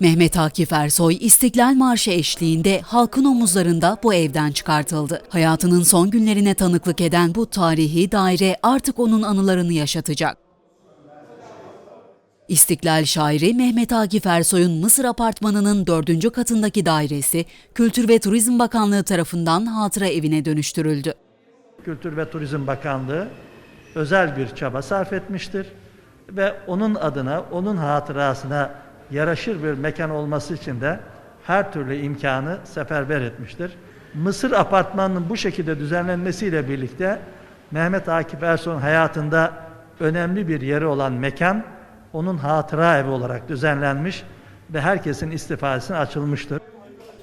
Mehmet Akif Ersoy İstiklal Marşı eşliğinde halkın omuzlarında bu evden çıkartıldı. Hayatının son günlerine tanıklık eden bu tarihi daire artık onun anılarını yaşatacak. İstiklal şairi Mehmet Akif Ersoy'un Mısır Apartmanı'nın dördüncü katındaki dairesi Kültür ve Turizm Bakanlığı tarafından hatıra evine dönüştürüldü. Kültür ve Turizm Bakanlığı özel bir çaba sarf etmiştir ve onun adına, onun hatırasına yaraşır bir mekan olması için de her türlü imkanı seferber etmiştir. Mısır apartmanının bu şekilde düzenlenmesiyle birlikte Mehmet Akif Ersoy'un hayatında önemli bir yeri olan mekan onun hatıra evi olarak düzenlenmiş ve herkesin istifadesine açılmıştır.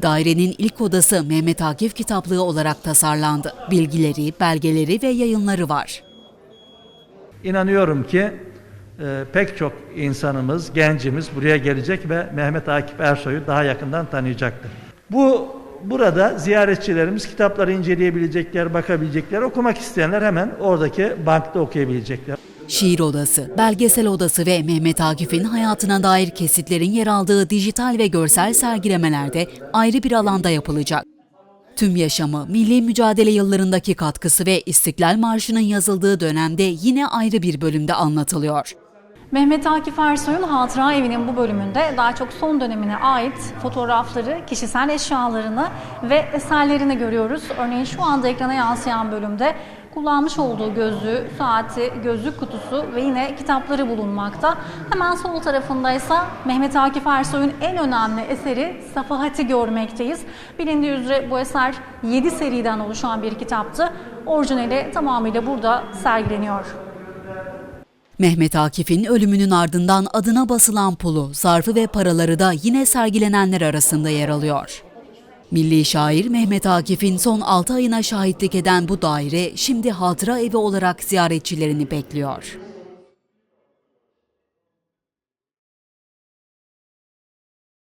Dairenin ilk odası Mehmet Akif kitaplığı olarak tasarlandı. Bilgileri, belgeleri ve yayınları var. İnanıyorum ki e, pek çok insanımız, gencimiz buraya gelecek ve Mehmet Akif Ersoy'u daha yakından tanıyacaktır. Bu burada ziyaretçilerimiz kitapları inceleyebilecekler, bakabilecekler, okumak isteyenler hemen oradaki bankta okuyabilecekler. Şiir odası, belgesel odası ve Mehmet Akif'in hayatına dair kesitlerin yer aldığı dijital ve görsel sergilemelerde ayrı bir alanda yapılacak. Tüm yaşamı, milli mücadele yıllarındaki katkısı ve İstiklal Marşı'nın yazıldığı dönemde yine ayrı bir bölümde anlatılıyor. Mehmet Akif Ersoy'un Hatıra Evi'nin bu bölümünde daha çok son dönemine ait fotoğrafları, kişisel eşyalarını ve eserlerini görüyoruz. Örneğin şu anda ekrana yansıyan bölümde kullanmış olduğu gözlüğü, saati, gözlük kutusu ve yine kitapları bulunmakta. Hemen sol tarafında ise Mehmet Akif Ersoy'un en önemli eseri Safahat'i görmekteyiz. Bilindiği üzere bu eser 7 seriden oluşan bir kitaptı. Orijinali tamamıyla burada sergileniyor. Mehmet Akif'in ölümünün ardından adına basılan pulu, zarfı ve paraları da yine sergilenenler arasında yer alıyor. Milli şair Mehmet Akif'in son 6 ayına şahitlik eden bu daire şimdi hatıra evi olarak ziyaretçilerini bekliyor.